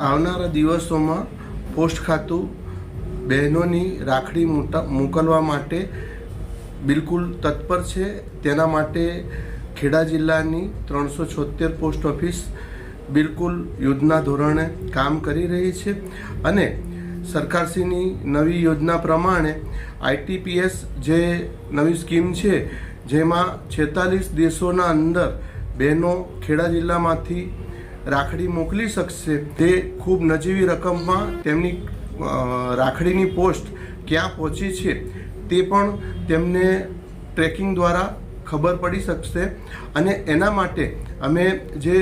આવનારા દિવસોમાં પોસ્ટ ખાતું બહેનોની રાખડી મોકલવા માટે બિલકુલ તત્પર છે. તેના માટે ખેડા જિલ્લાની ત્રણસો છોતેર પોસ્ટ ઓફિસ બિલકુલ યુદ્ધના ધોરણે કામ કરી રહી છે અને સરકારશ્રીની નવી યોજના પ્રમાણે આઈટીપીએસ જે નવી સ્કીમ છે, જેમાં છેતાલીસ દેશોના અંદર બહેનો ખેડા જિલ્લામાંથી રાખડી મોકલી શકશે તે ખૂબ નજીવી રકમમાં તેમની રાખડીની પોસ્ટ ક્યાં પહોંચી છે તે પણ તેમને ટ્રેકિંગ દ્વારા ખબર પડી શકશે. અને એના માટે અમે જે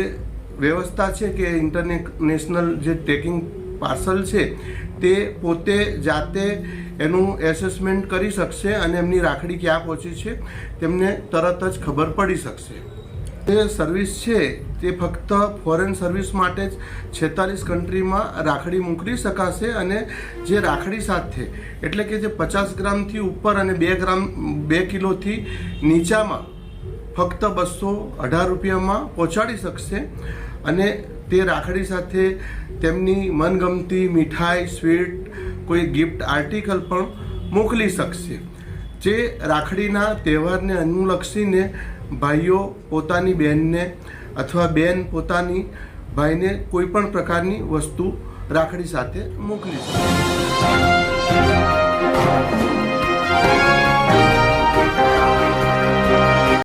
વ્યવસ્થા છે કે ઇન્ટરનેશનલ જે ટ્રેકિંગ પાર્સલ છે તે પોતે જાતે એનું એસેસમેન્ટ કરી શકશે અને એમની રાખડી ક્યાં પહોંચી છે તેમને તરત જ ખબર પડી શકશે. જે સર્વિસ છે, તે ફક્ત ફોરેન સર્વિસ માટે જ છેતાલીસ કન્ટ્રીમાં રાખડી મોકલી શકાશે અને જે રાખડી સાથે, એટલે કે જે પચાસ ગ્રામથી ઉપર અને બે ગ્રામ, બે કિલોથી નીચામાં ફક્ત બસો અઢાર રૂપિયામાં પહોંચાડી શકશે અને તે રાખડી સાથે તેમની મનગમતી મીઠાઈ સ્વીટ કોઈ ગિફ્ટ આર્ટિકલ પણ મોકલી શકશે. જે રાખડીના તહેવારને અનુલક્ષીને ભાઈઓ પોતાની બહેનને અથવા બેન પોતાની ભાઈને કોઈ પણ પ્રકારની વસ્તુ રાખડી સાથે મોકલી શકે.